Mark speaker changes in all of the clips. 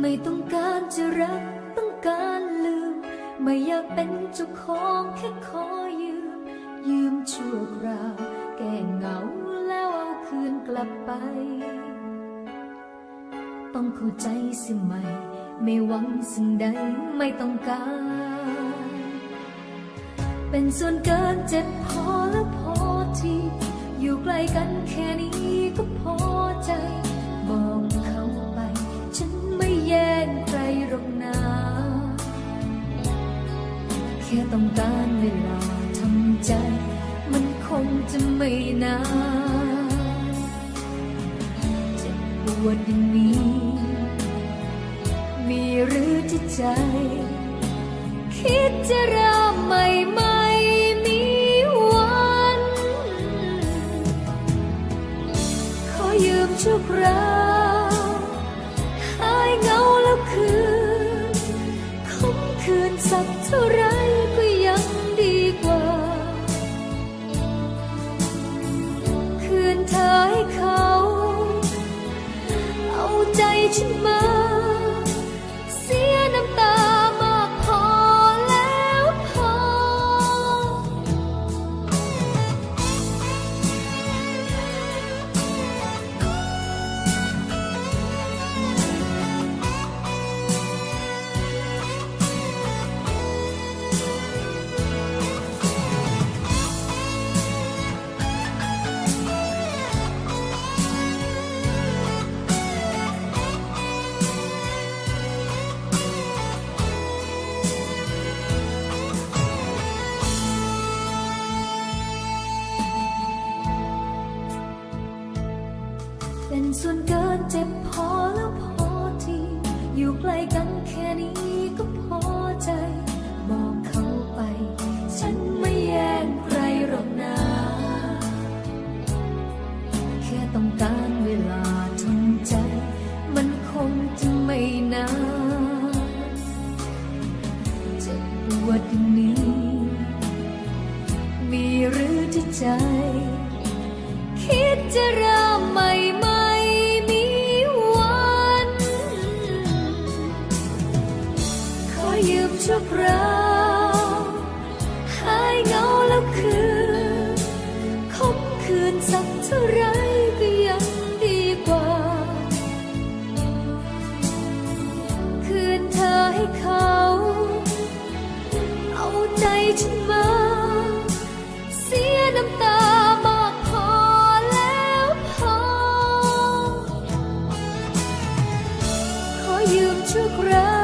Speaker 1: ไม่ต้องการจะรักต้องการลืม ไม่อยากเป็นเจ้าของแค่ขอยืม ยืมชั่วคราว แก้เหงาแล้วเอาคืนกลับไป ต้องเข้าใจสิไหมไม่หวังสิ่งใดไม่ต้องการ เป็นส่วนเกินเจ็บพอแล้วพอทีอยู่ใกล้กันแค่ ค่ต้องการเวลาทำใจ มันคงจะไม่นานเจ็บปวดอย่างนี้ มีหรือที่ใจ คิดจะริ่มใหม่ไม่มีวัน ขอยืมชั่วคราวหายเหงาแล้วคืนคมคืนสักเท่าไร ใเป็นส่วนเกินเจ็บพอแล้วพอที อยู่ใกล้กันแค่นี้ก็พอใจ บอกเขาไป ฉันไม่แย่งใครหรอกนะ แค่ต้องการเวลาทำใจ มันคงจะไม่นานเจ็บปวดอย่างนี้ มีหรือที่ใจ คิดจะเริ่มใหม่ไม่มี ชั่วคราวหายเงาแล้วคืนคบคืนสักเท่าไรก็ยังดีกว่า คืนเธอให้เขา เอาใจฉันมา เสียน้ำตามากพอแล้วพอ ขอยืมชั่วคราว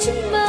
Speaker 1: chim bao